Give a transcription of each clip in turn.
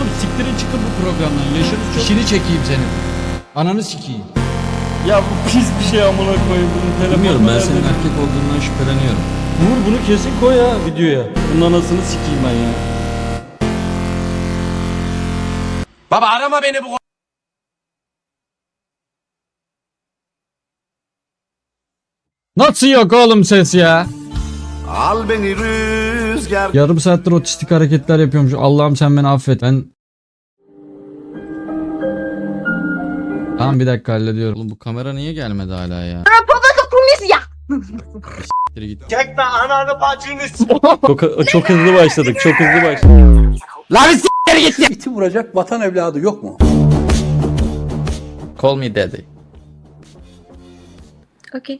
Oğlum siktirin çıkın bu programdan. Yaşınız çok... İşini çekeyim senin. Ananı sikeyim. Ya bu pis bir şey amına koyayım bunun. Bilmiyorum ben senin erkek olduğundan şüpheleniyorum. Vur bunu kesin koy ya videoya. Bunun anasını sikeyim ben ya. Baba arama beni bu Nasıl yok oğlum ses ya? Al beni rüzgar Yarım saattir otistik hareketler yapıyormuş. Allah'ım sen beni affet. Ben... Tamam bir dakika hallediyorum. Oğlum bu kamera niye gelmedi hala ya? Siktir git. Çekme ananı bacını Çok, çok hızlı başladık. Çok hızlı başladık. İti vuracak vatan evladı yok mu? Call me daddy. Okay.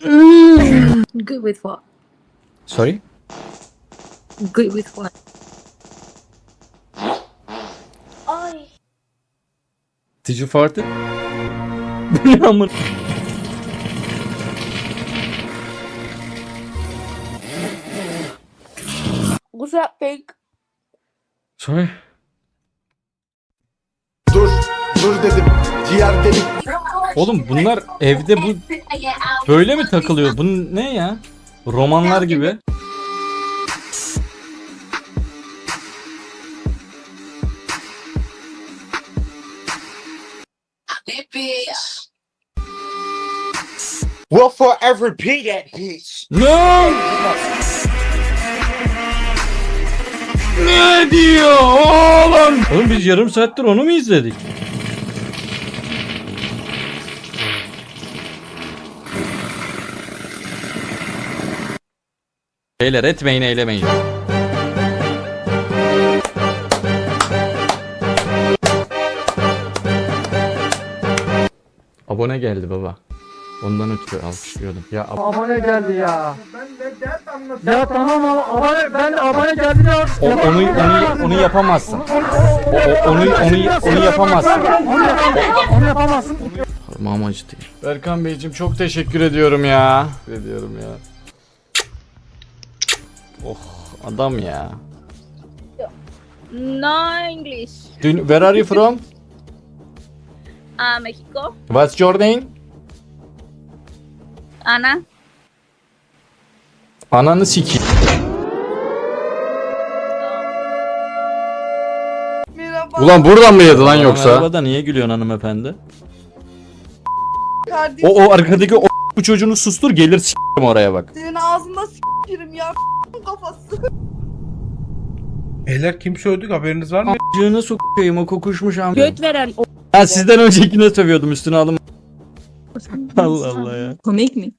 Good with what? Sorry? Good with what? Did you fart it? Bu ne that think? Sorry. Dur dur dedim ciğer dedik Oğlum bunlar evde bu böyle mi takılıyor? Bu ne ya? Romanlar gibi. We'll forever be that bitch. Ne? Ne diyor oğlum? Oğlum biz yarım saattir onu mu izledik? Beyler etmeyin eylemeyin. Abone geldi baba. Ondan ötürü alkışlıyordum. Ya ab- Abone geldi ya. Ya tamam ama abone ben abone geldi ya. o, onu onu onu yapamazsın. O, o- onu onu onu yapamazsın. Onu, yap- onu yapamazsın. Parmağım acıdı. Berkan Beyciğim çok teşekkür ediyorum ya. Ediyorum ya. Oh adam ya. No English. Dün, where are you from? Ah, Mexico. What's your name? Ana. Ananı sikeyim. Ulan buradan mı yedi lan yoksa? Arabada niye gülüyorsun hanımefendi? Kardeşim O o arkadaki o bu çocuğunu sustur gelir s**tim oraya bak. senin ağzında s**erim ya kafası. Beyler kim sövdük haberiniz var mı? Cığına sokayım o kokuşmuş am. Göt veren o. Ha sizden öncekine sövüyordum üstüne alın. Allah Allah ya. Komik mi?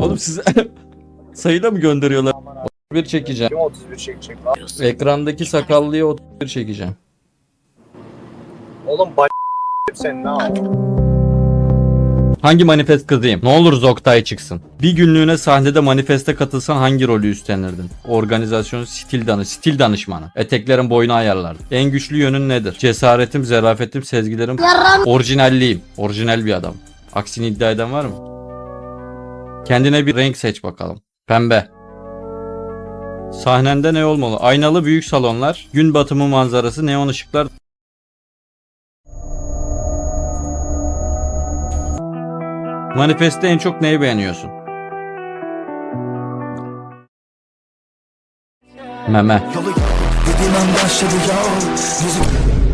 Oğlum size sayıyla mı gönderiyorlar? Bir çekeceğim. 31 çekecek lan. Ekrandaki sakallıyı 31 çekeceğim. Oğlum baş sen ne yapıyorsun? Hangi manifest kızıyım? Ne olur Zoktay çıksın. Bir günlüğüne sahnede manifeste katılsan hangi rolü üstlenirdin? Organizasyon stil danış, stil danışmanı. Eteklerin boyunu ayarlardın. En güçlü yönün nedir? Cesaretim, zarafetim, sezgilerim. Orijinalliğim. Orijinal bir adam. Aksini iddia eden var mı? Kendine bir renk seç bakalım. Pembe. Sahnende ne olmalı? Aynalı büyük salonlar, gün batımı manzarası, neon ışıklar. Manifeste en çok neyi beğeniyorsun? Meme.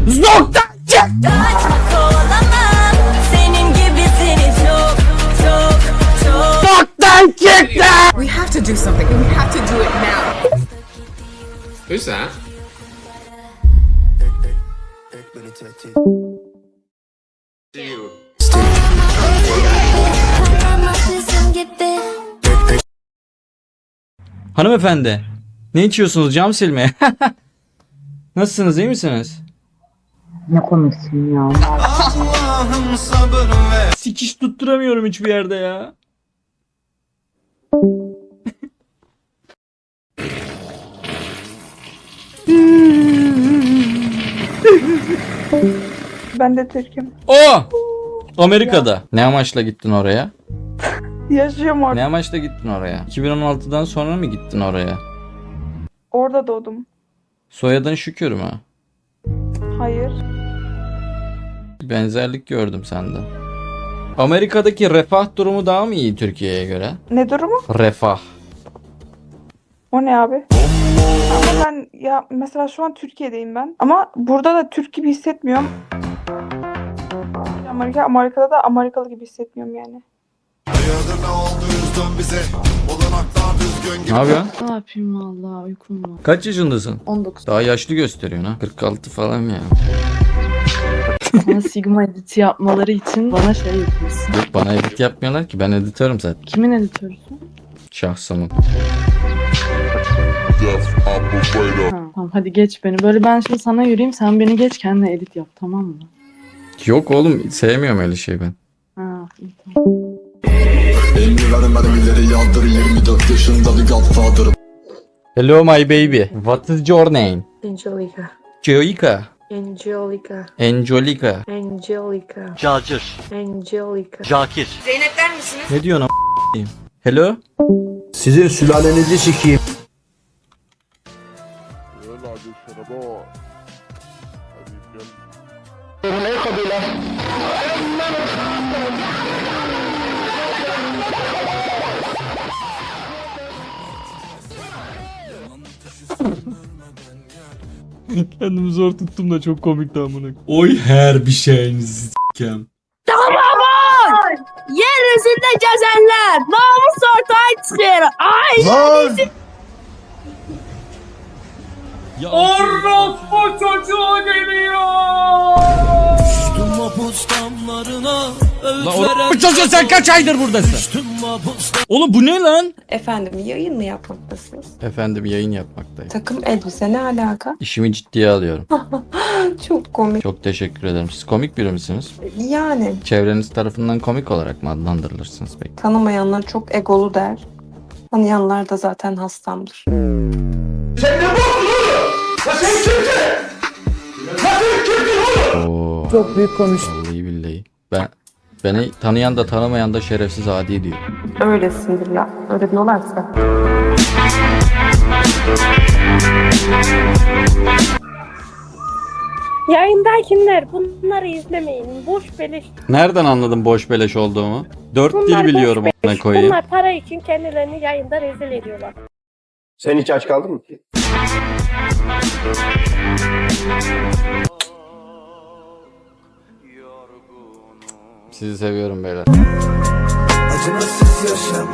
Nokta! Senin gibisini çok çok çok. Noktan çıktı! We have to do something and we have to do it now. Who's that? Hanımefendi, ne içiyorsunuz cam silme? Nasılsınız, iyi misiniz? Ne komiksin ya. Sikiş tutturamıyorum hiçbir yerde ya. Ben de Türk'üm. O! Amerika'da. Ne amaçla gittin oraya? Yaşıyorum orada. Ne amaçla gittin oraya? 2016'dan sonra mı gittin oraya? Orada doğdum. Soyadın Şükür mü? Hayır. Benzerlik gördüm sende. Amerika'daki refah durumu daha mı iyi Türkiye'ye göre? Ne durumu? Refah. O ne abi? Ama ben ya mesela şu an Türkiye'deyim ben. Ama burada da Türk gibi hissetmiyorum. Amerika, Amerika'da da Amerikalı gibi hissetmiyorum yani. Ne yapıyorsun? Ne yapayım valla uykum var. Kaç yaşındasın? 19. Daha yaşlı gösteriyorsun ha. 46 falan ya. Bana Sigma editi yapmaları için bana şey yapıyorsun. Yok bana edit yapmıyorlar ki ben editörüm zaten. Kimin editörüsün? Şahsımın. Ha, tamam hadi geç beni. Böyle ben şimdi sana yürüyeyim sen beni geç kendine edit yap tamam mı? Yok oğlum sevmiyorum öyle şey ben. Ha, iyi, tamam. Hello my baby. What is your name? Angelica. Joica. Angelica. Angelica. Angelica. Cacır. Angelica. Cakir. Ne diyorsun a**ayım? Hello? Sizin sülalenizi sikeyim. Kendimi zor tuttum da çok komikti amına. Oy her bir şeyinizi s**kem. Yeryüzünde gezenler namus ortaya çıkıyor. Ay Lan! Orospu çocuğu geliyor. Lan orospu çocuğu sen kaç aydır buradasın? Oğlum bu ne lan? Efendim yayın mı yapmaktasınız? Efendim yayın yapmaktayım. Takım elbise ne alaka? İşimi ciddiye alıyorum. Çok komik. Çok teşekkür ederim. Siz komik biri misiniz? Yani Çevreniz tarafından komik olarak mı adlandırılırsınız peki? tanımayanlar çok egolu der. Tanıyanlar da zaten hastamdır. Oo. Çok büyük konuş. Vallahi billahi. Ben beni tanıyan da tanımayan da şerefsiz adi diyor. Öylesindir ya. Öyle diyorlarsa. Yayındakiler bunları izlemeyin. Boş beleş. Nereden anladın boş beleş olduğumu? Dört Bunlar dil biliyorum ona beleş. koyayım. Bunlar para için kendilerini yayında rezil ediyorlar. Sen hiç aç kaldın mı? Sizi seviyorum beyler. Acımasız yaşam